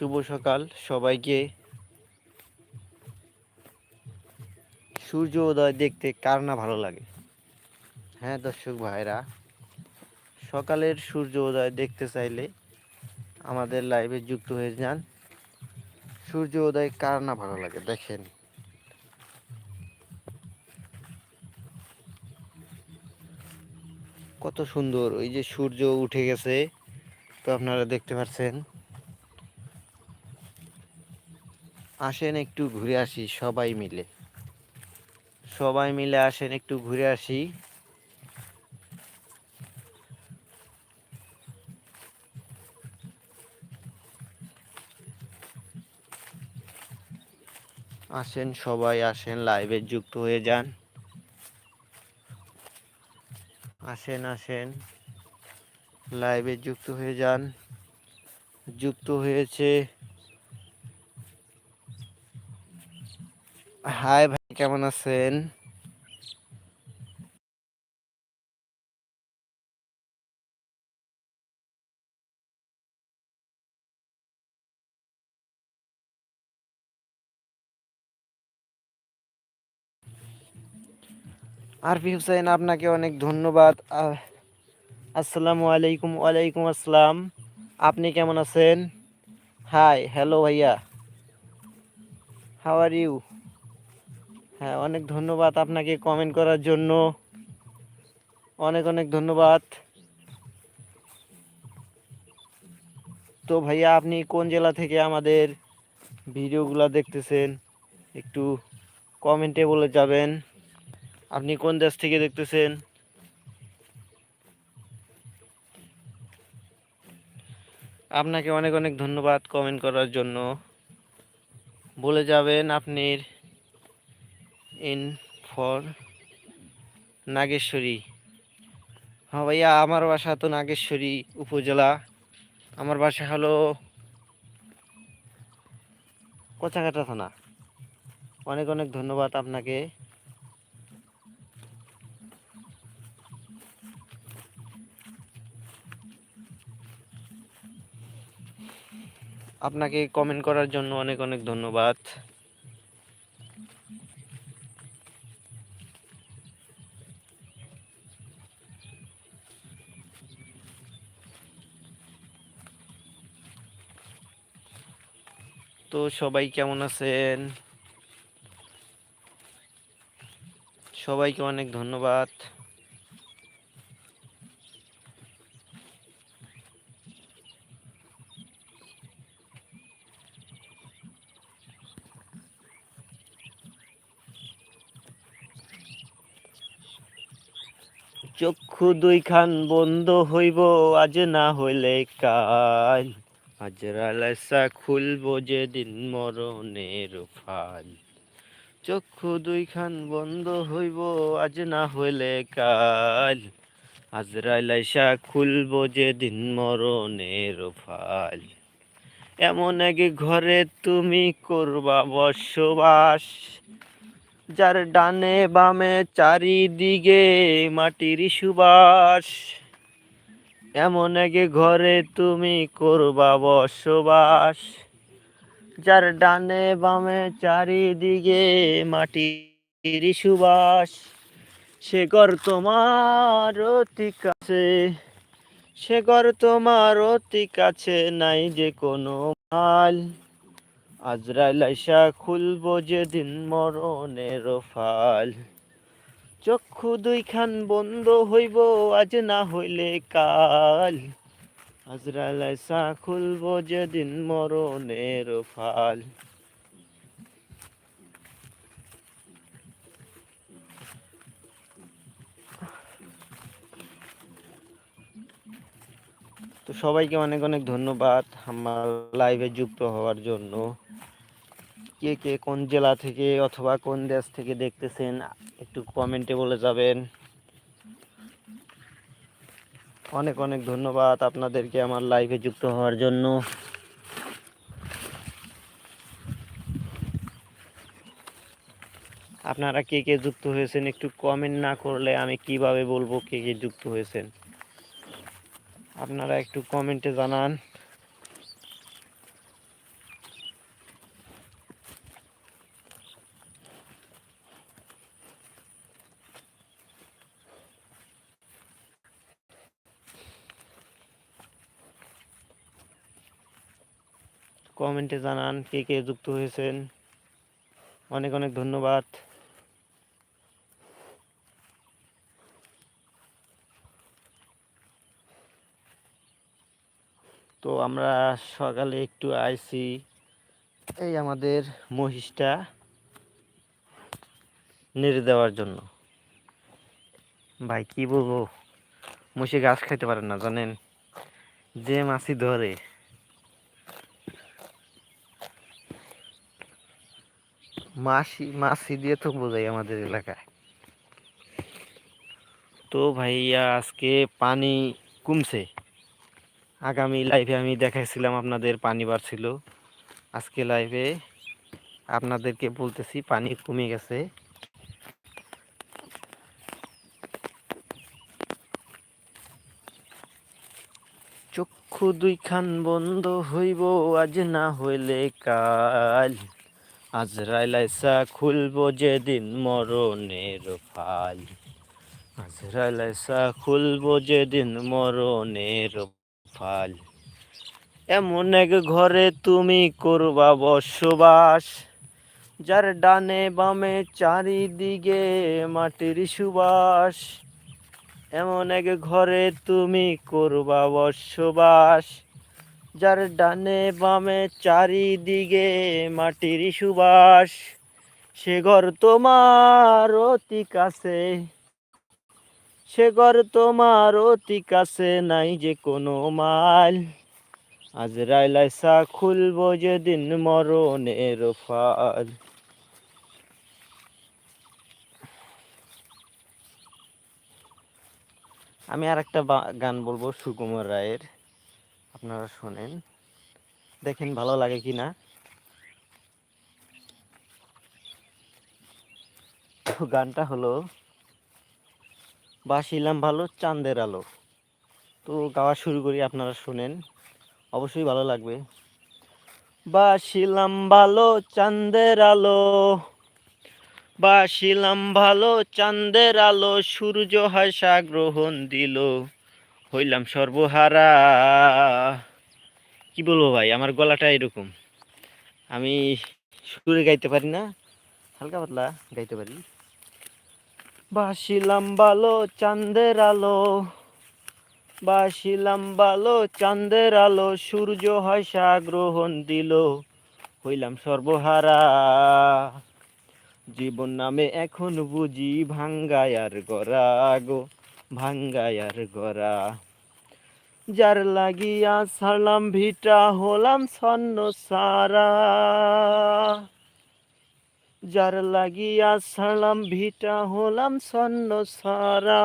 শুভ সকাল সবাইকে। সূর্য উদয় দেখতে কার না ভালো লাগে? হ্যাঁ দর্শক ভাইরা, সকালের সূর্য উদয় দেখতে চাইলে আমাদের লাইভে যুক্ত হয়ে যান। সূর্য উদয় কার না ভালো লাগে দেখেন। কত সুন্দর, ওই যে সূর্য উঠে গেছে, তো আপনারা দেখতে পাচ্ছেন। আসেন একটু ঘুরে আসি, সবাই মিলে। সবাই মিলে আসেন, একটু ঘুরে আসি। আসেন সবাই, আসেন লাইভে যুক্ত হয়ে যান। আসেন আসেন লাইভে যুক্ত হয়ে যান। যুক্ত হয়েছে হাই ভাই কেমন আছেন? আরফি হুসাইন আপনাকে অনেক ধন্যবাদ। আহ, আসসালামু আলাইকুম ওয়ালাইকুম আসসালাম। আপনি কেমন আছেন? হাই হ্যালো ভাইয়া। হাউ আর ইউ হ্যাঁ অনেক ধন্যবাদ আপনাকে কমেন্ট করার জন্য। অনেক অনেক ধন্যবাদ। তো ভাইয়া, আপনি কোন জেলা থেকে আমাদের ভিডিওগুলো দেখতেছেন? একটু কমেন্টে বলে যাবেন। আপনি কোন দেশ থেকে দেখতেছেন? আপনাকে অনেক অনেক ধন্যবাদ কমেন্ট করার জন্য। বলে যাবেন আপনি ইন ফর নাগেশ্বরী। হ্যাঁ ভাইয়া, আমার বাসা তো নাগেশ্বরী উপজেলা। আমার বাসা হলো কোচাঘাটা থানা। অনেক অনেক ধন্যবাদ আপনাকে। আপনাকে কমেন্ট করার জন্য অনেক অনেক ধন্যবাদ। তো সবাই কেমন আছেন? সবাইকে অনেক ধন্যবাদ। চক্ষু দুইখান বন্ধ হইব, আজ না হইলে কাল। আজরালাসা খুলব যেদিন মরণের ফাল চক্ষু দুইখান বন্ধ হইব, আজ না হইলে কাল। আজরালাইসা খুলব যেদিন মরণের ফাল এমন এক ঘরে তুমি করবা বসবাস, যার ডানে বামে চারিদিকে মাটির সুবাস। এমন এক ঘরে তুমি করবা বসবাস, যার ডানে বামে চারিদিকে মাটির সুবাস। সে ঘর তোমার অতি কাছে, সে ঘর তোমার অতি কাছে, নাই যে কোনো মাল। আজরাইল আইসা খুলব যেদিন মরণের ফাল। চক্ষু দুইখান বন্ধ হইব, আজ না হইলে কাল। আজরাইল আইসা খুলব যেদিন মরণের ফাল। তো সবাইকে অনেক অনেক ধন্যবাদ আমার লাইভে যুক্ত হওয়ার জন্য। কে কে কোন জেলা থেকে অথবা কোন দেশ থেকে দেখতেছেন একটু কমেন্টে বলে যাবেন। অনেক অনেক ধন্যবাদ আপনাদেরকে আমার লাইভে যুক্ত হওয়ার জন্য। আপনারা কে কে যুক্ত হয়েছেন একটু কমেন্ট না করলে আমি কীভাবে বলব কে কে যুক্ত হয়েছেন? আপনারা একটু কমেন্টে জানান। কমেন্টে জানান কে কে যুক্ত হয়েছেন। অনেক অনেক ধন্যবাদ। তো আমরা সকালে একটু আইছি। এই আমাদের মহিষটা নেড়ে দেওয়ার জন্য। ভাই, কি বলব? মহিষে ঘাস খাইতে পারে না, জানেন? যে মাছি ধরে। মাসি মাসি দিয়ে তো বোঝাই আমাদের এলাকায়। তো ভাইয়া, আজকে পানি কমছে। আগামী লাইভে আমি দেখাইছিলাম আপনাদের পানি বাড়ছিল। আজকে লাইভে আপনাদেরকে বলতেছি, পানি কমে গেছে। চক্ষু দুইখান বন্ধ হইব, আজ না হইলে কাল। আজ রাইলাইসা খুলব যেদিন মরণের ফাল আজ রাইলাইসা খুলব যেদিন মরণের ফাল এমন এক ঘরে তুমি করবা বসবাস, যার ডানে বামে চারিদিকে মাটির সুবাস। এমন এক ঘরে তুমি করবা বসবাস যার ডানে বামে চারিদিকে মাটির সুবাস, সে ঘর তোমার অতি কাছে। সে ঘর তোমার অতি কাছে, নাই যে কোনো মাল। আজ রাইলাইসা খুলবো যেদিন মরণের ফাল। আমি আর একটা গান বলব সুকুমার রায়ের। আপনারা শোনেন। দেখেন ভালো লাগে কি না? গানটা হলো বাসিলাম ভালো, চাঁদের আলো। তো গাওয়া শুরু করি, আপনারা শোনেন। অবশ্যই ভালো লাগবে। বাসিলাম ভালো, চাঁদের আলো। বাসিলাম ভালো, চাঁদের আলো। সূর্য হাসা গ্রহণ দিল। হইলাম সর্বহারা। কি বলব ভাই, আমার গলাটা এরকম। আমি সুরে গাইতে পারি না, হালকা পাতলা গাইতে পারি। বাসিলাম ভালো চাঁদের আলো, বাসিলাম ভালো চাঁদের আলো, সূর্য হাসা গ্রহণ দিল। হইলাম সর্বহারা। জীবন নামে এখন বুঝি ভাঙ্গায়ার গড়া গো ভাঙ্গায়ার গড়া। যার লাগিয়া সারলাম ভিটা হলাম ছন্ন সারা। যার লাগিয়া সারলাম ভিটা হলাম ছন্ন সারা।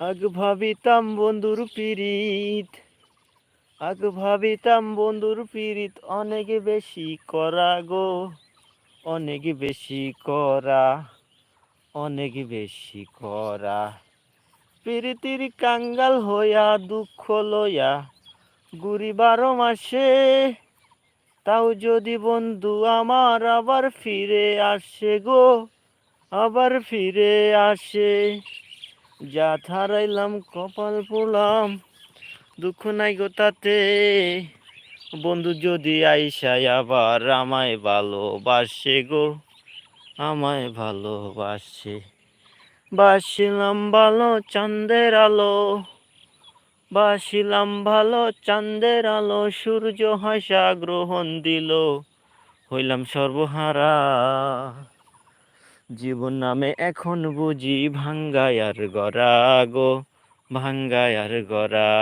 আগ ভাবিতাম বন্ধুর পিরিত আগ ভাবিতাম বন্ধুর পিরিত অনেক বেশি করা গো, অনেক বেশি করা, অনেক বেশি করা। প্রীতির কাঙ্গাল হইয়া দুঃখ লইয়া গুড়ি বারো মাসে, তাও যদি বন্ধু আমার আবার ফিরে আসে গো, আবার ফিরে আসে। যা থারাইলাম কপাল পোলাম, দুঃখ নাই গো তাতে। বন্ধু যদি আইসায় আবার আমায় ভালোবাসে গো, আমায় ভালোবাসে। বাসিলাম ভালো চাঁদের আলো, বাসিলাম ভালো চাঁদের আলো, সূর্য হাসা গ্রহণ দিল, হইলাম সর্বহারা। জীবন নামে এখন বুঝি ভাঙ্গায়ার গড়া গো ভাঙ্গায়ার গড়া।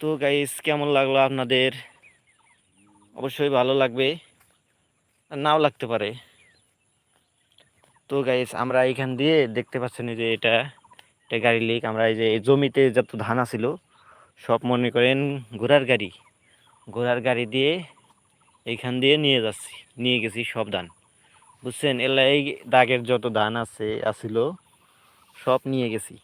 তো গাইস কেমন লাগল আপনাদের? অবশ্যই ভালো লাগবে। নাও লাগতে পারে। তো গাইস আমরা এখান দিয়ে দেখতে পাচ্ছেন যে এটা এটা গাড়ি লিক আমরা এই যে জমিতে যত ধান আছিল, সব মনে করেন ঘোড়ার গাড়ি। ঘোড়ার গাড়ি দিয়ে এইখান দিয়ে নিয়ে যাচ্ছি, নিয়ে গেছি সব ধান। বুঝছেন? এলাই দাগের যত ধান আছে আসিল সব নিয়ে গেছি।